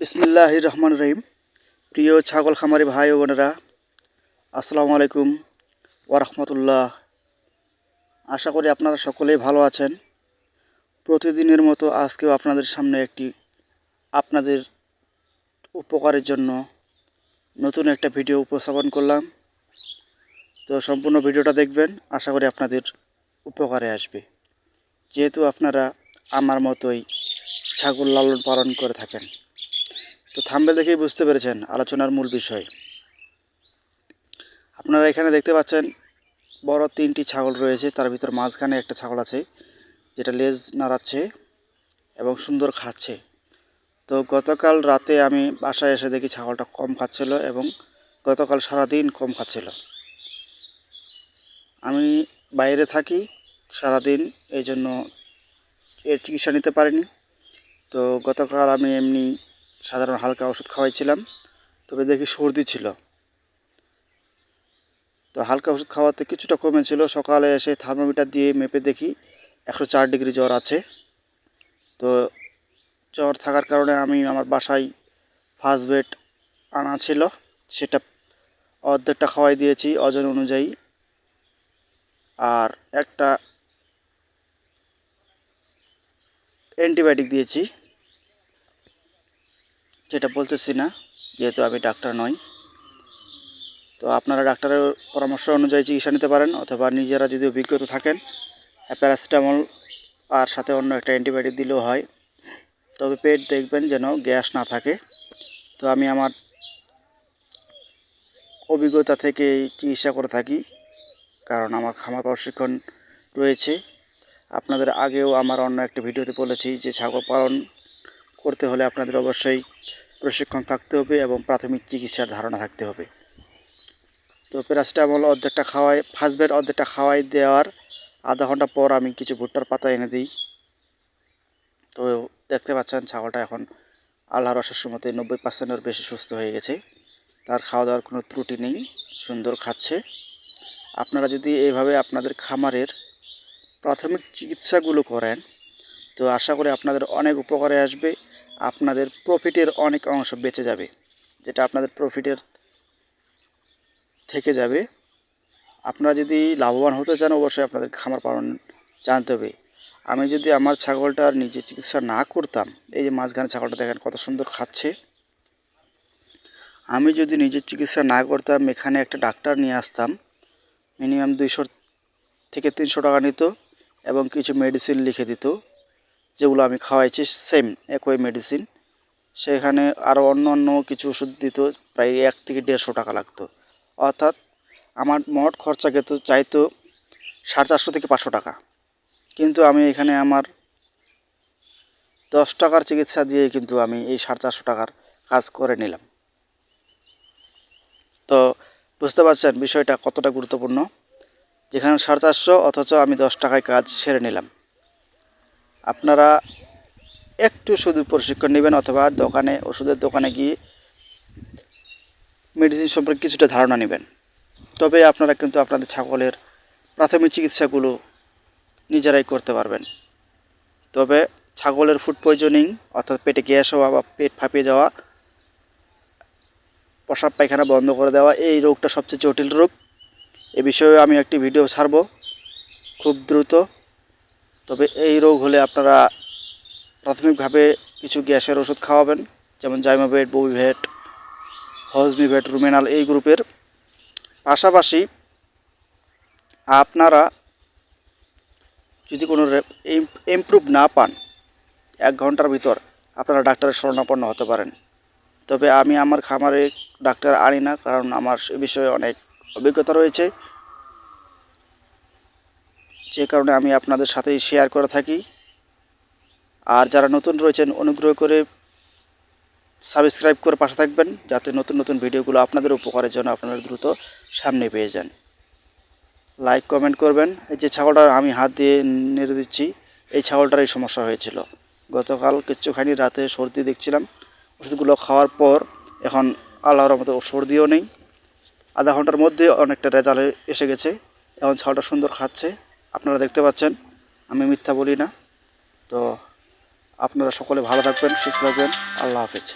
বিসমিল্লাহ রহমান রহিম প্রিয় ছাগল খামারি ভাই ও বোনেরা, আসসালামু আলাইকুম ওরহমতুল্লাহ আশা করি আপনারা সকলেই ভালো আছেন। প্রতিদিনের মতো আজকেও আপনাদের সামনে একটি আপনাদের উপকারের জন্য নতুন একটা ভিডিও উপস্থাপন করলাম। তো সম্পূর্ণ ভিডিওটা দেখবেন, আশা করি আপনাদের উপকারে আসবে। যেহেতু আপনারা আমার মতোই ছাগল লালন পালন করে থাকেন। তো থাম্বেল দেখেই বুঝতে পেরেছেন আলোচনার মূল বিষয়। আপনারা এখানে দেখতে পাচ্ছেন বড় তিনটি ছাগল রয়েছে, তার ভিতর মাঝখানে একটা ছাগল আছে, যেটা লেজ নাড়াচ্ছে এবং সুন্দর খাচ্ছে। তো গতকাল রাতে আমি বাসায় এসে দেখি ছাগলটা কম খাচ্ছিল এবং গতকাল সারাদিন কম খাচ্ছিল। আমি বাইরে থাকি সারাদিন এই জন্য এর চিকিৎসা নিতে পারিনি। তো গতকাল আমি এমনি সাধারণ হালকা ওষুধ খাওয়াইছিলাম, তবে দেখি সর্দি ছিল। তো হালকা ওষুধ খাওয়াতে কিছুটা কমেছিল সকালে এসে থার্মোমিটার দিয়ে মেপে দেখি একশো চার ডিগ্রি জ্বর আছে। তো জ্বর থাকার কারণে আমি আমার বাসায় ফার্স্ট বেড আনা ছিল, সেটা অর্ধেকটা খাওয়াই দিয়েছি ওজন অনুযায়ী। আর একটা অ্যান্টিবায়োটিক দিয়েছি। যেটা বলতেছি না, যেহেতু আমি ডাক্তার নই। তো আপনারা ডাক্তারের পরামর্শ অনুযায়ী চিকিৎসা নিতে পারেন, অথবা নিজেরা যদি অভিজ্ঞতা থাকেন, প্যারাসিটামল আর সাথে অন্য একটা অ্যান্টিবায়োটিক দিলেও হয়। তবে পেট দেখবেন যেন গ্যাস না থাকে। তো আমি আমার অভিজ্ঞতা থেকে চিকিৎসা করে থাকি, কারণ আমার খামার প্রশিক্ষণ রয়েছে। আপনাদের আগেও আমার অন্য একটা ভিডিওতে বলেছি যে ছাগল পালন করতে হলে আপনাদের অবশ্যই প্রশিক্ষণ থাকতে হবে এবং প্রাথমিক চিকিৎসার ধারণা থাকতে হবে। তো প্যারাসিটামল অর্ধেকটা খাওয়াই ফার্স্ট বেড অর্ধেকটা খাওয়াই দেওয়ার আধা ঘণ্টা পর আমি কিছু ভুট্টার পাতা এনে দিই। তো দেখতে পাচ্ছেন ছাগলটা এখন আল্লাহর অশেষ মতে নব্বই পার্সেন্টের বেশি সুস্থ হয়ে গেছে। তার খাওয়া দাওয়ার কোনো ত্রুটি নেই, সুন্দর খাচ্ছে। আপনারা যদি এইভাবে আপনাদের খামারের প্রাথমিক চিকিৎসাগুলো করেন, তো আশা করি আপনাদের অনেক উপকারে আসবে। আপনাদের প্রফিটের অনেক অংশ বেঁচে যাবে। যেটা আপনাদের প্রফিটের থেকে যাবে। আপনারা যদি লাভবান হতে চান, অবশ্যই আপনাদের খামার পালন জানতে হবে। আমি যদি আমার ছাগলটার নিজে চিকিৎসা না করতাম, এই যে মাঝখানে ছাগলটা দেখেন কত সুন্দর খাচ্ছে। আমি যদি নিজের চিকিৎসা না করতাম, এখানে একটা ডাক্তার নিয়ে আসতাম। মিনিমাম দুইশো থেকে তিনশো টাকা নিত এবং কিছু মেডিসিন লিখে দিত। যেগুলো আমি খাওয়াইছি সেম একই মেডিসিন সেখানে আরও অন্য অন্য কিছু ওষুধ দিত, প্রায় এক থেকে দেড়শো টাকা লাগতো। অর্থাৎ আমার মোট খরচা কিন্তু চাইতো সাড়ে চারশো থেকে পাঁচশো টাকা। কিন্তু আমি এখানে আমার দশ টাকার চিকিৎসা দিয়ে কিন্তু আমি এই সাড়ে চারশো টাকার কাজ করে নিলাম। তো বুঝতে পারছেন বিষয়টা কতটা গুরুত্বপূর্ণ? যেখানে সাড়ে চারশো, অথচ আমি দশ টাকায় কাজ সেরে নিলাম। আপনারা একটু শুধু প্রশিক্ষণ নেবেন অথবা দোকানে, ওষুধের দোকানে গিয়ে মেডিসিন সম্পর্কে কিছুটা ধারণা নেবেন। তবে আপনারা কিন্তু আপনাদের ছাগলের প্রাথমিক চিকিৎসাগুলো নিজেরাই করতে পারবেন। তবে ছাগলের ফুড পয়জনিং অর্থাৎ পেটে গ্যাস হওয়া বা পেট ফাঁপিয়ে যাওয়া, প্রসাব পায়খানা বন্ধ করে দেওয়া, এই রোগটা সবচেয়ে জটিল রোগ। এ বিষয়ে আমি একটি ভিডিও ছাড়ব। খুব দ্রুত তবে এই রোগ হলে আপনারা প্রাথমিকভাবে কিছু গ্যাসের ওষুধ খাওয়াবেন, যেমন জাইমোভেট বউভেট হজমিভেট, রুমেনাল এই গ্রুপের। পাশাপাশি আপনারা যদি কোনো ইমপ্রুভ না পান, এক ঘণ্টার ভিতর আপনারা ডাক্তারের শরণাপন্ন হতে পারেন। তবে আমি আমার খামারে ডাক্তার আনি না, কারণ আমার সে বিষয়ে অনেক অভিজ্ঞতা রয়েছে। যে কারণে আমি আপনাদের সাথেই শেয়ার করে থাকি। আর যারা নতুন রয়েছেন, অনুগ্রহ করে সাবস্ক্রাইব করে পাশে থাকবেন, যাতে নতুন নতুন ভিডিওগুলো আপনাদের উপকারের জন্য আপনারা দ্রুত সামনে পেয়ে যান। লাইক কমেন্ট করবেন। এই যে ছাগলটা আমি হাত দিয়ে নেড়ে দিচ্ছি, এই ছাগলটার এই সমস্যা হয়েছিল। গতকাল কিচ্ছুখানি রাতে সর্দি দেখছিলাম। ওষুধগুলো খাওয়ার পর এখন আল্লাহর মতো সর্দিও নেই। আধা ঘণ্টার মধ্যে অনেকটা রেজাল্ট এসে গেছে। এখন ছাগলটা সুন্দর খাচ্ছে। আপনারা দেখতে পাচ্ছেন, আমি মিথ্যা বলি না। তো আপনারা সকলে ভালো থাকবেন, সুস্থ থাকবেন। আল্লাহ হাফিজ।